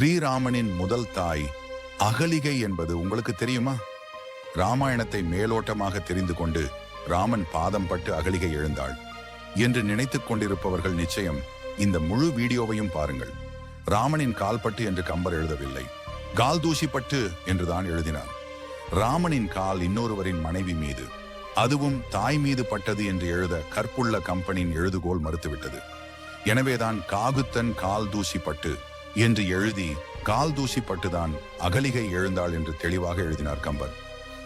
ஸ்ரீராமனின் முதல் தாய் அகலிகை என்பது உங்களுக்கு தெரியுமா? ராமாயணத்தை மேலோட்டமாக தெரிந்து கொண்டு ராமன் பாதம் பட்டு அகலிகை எழுந்தாள். என்று நினைத்துக் கொண்டிருப்பவர்கள் நிச்சயம் இந்த முழு வீடியோவையும் பாருங்கள். ராமனின் கால்பட்டு என்று கம்பர் எழுதவில்லை. கால் தூசிப்பட்டு என்றுதான் எழுதினார். ராமனின் கால் இன்னொருவரின் மனைவி மீது. அதுவும் தாய் மீது பட்டது என்று எழுத கற்புள்ள கம்பெனியின் எழுதுகோல் மறுத்துவிட்டது. எனவேதான் காகுத்தன் கால் தூசிப்பட்டு என்று எழுதி கால் தூசிப்பட்டுதான் அகலிகை எழுந்தாள் என்று தெளிவாக எழுதினார் கம்பர்.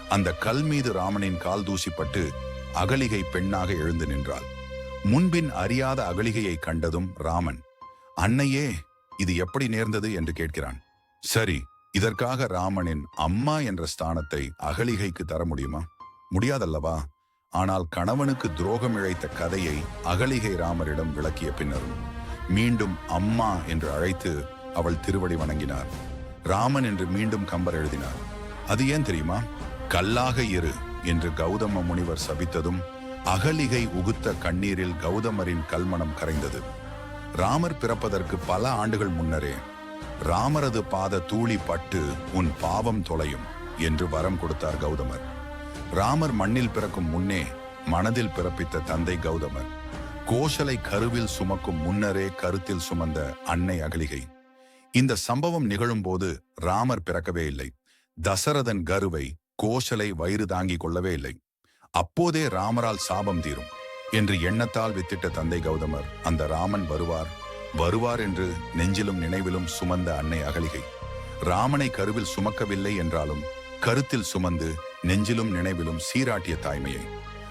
அந்த கல் மீது ராமனின் கால் தூசிப்பட்டு அகலிகை பெண்ணாக எழுந்து நின்றாள். முன்பின் அறியாத அகலிகையை கண்டதும் ராமன் அன்னையே இது எப்படி நேர்ந்தது? என்று கேட்கிறான். சரி இதற்காக ராமனின் அம்மா என்ற ஸ்தானத்தை அகலிகைக்கு தர முடியுமா? முடியாதல்லவா. ஆனால் கணவனுக்கு துரோகம் இழைத்த கதையை அகலிகை ராமரிடம் விளக்கிய பின்னரும் மீண்டும் அம்மா என்று அழைத்து அவள் திருவடி வணங்கினார். ராமன் என்று மீண்டும் கம்பர் எழுதினார். அது ஏன் தெரியுமா? கல்லாக இரு என்று கௌதம முனிவர் சபித்ததும் அகலிகை உகுத்த கண்ணீரில் கௌதமரின் கல்மனம் கரைந்தது. ராமர் பிறப்பதற்கு பல ஆண்டுகள் முன்னரே ராமரது பாத தூளி பட்டு உன் பாவம் தொலையும் என்று வரம் கொடுத்தார் கௌதமர். ராமர் மண்ணில் பிறக்கும் முன்னே மனதில் பிறப்பித்த தந்தை கௌதமர் கோஷலை கருவில் சுமக்கும் முன்னரே கருத்தில் சுமந்த அன்னை அகலிகை. இந்த சம்பவம் நிகழும்போது ராமர் பிறக்கவே இல்லை. தசரதன் கருவை கோஷலை வயிறு தாங்கிக் கொள்ளவே இல்லை. அப்போதே ராமரால் சாபம் தீரும் என்று எண்ணத்தால் வித்திட்ட தந்தை கௌதமர் அந்த ராமன் வருவார். வருவார் என்று நெஞ்சிலும் நினைவிலும் சுமந்த அன்னை அகலிகை. ராமனை கருவில் சுமக்கவில்லை என்றாலும் கருத்தில் சுமந்து நெஞ்சிலும் நினைவிலும் சீராட்டிய தாய்மையை.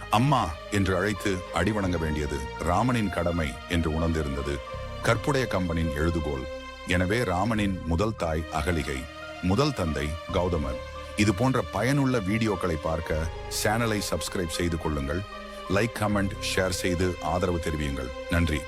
அம்மா என்று அழைத்து அடிவணங்க வேண்டியது ராமனின் கடமை என்று உணர்ந்திருந்தது. கற்புடைய கம்பனின் எழுதுகோல் எனவே ராமனின் முதல் தாய் அகலிகை முதல் தந்தை கௌதமர் இது போன்ற பயனுள்ள வீடியோக்களை பார்க்க சேனலை சப்ஸ்கிரைப் செய்து கொள்ளுங்கள். லைக் கமெண்ட் ஷேர் செய்து ஆதரவு தெரிவியுங்கள். நன்றி.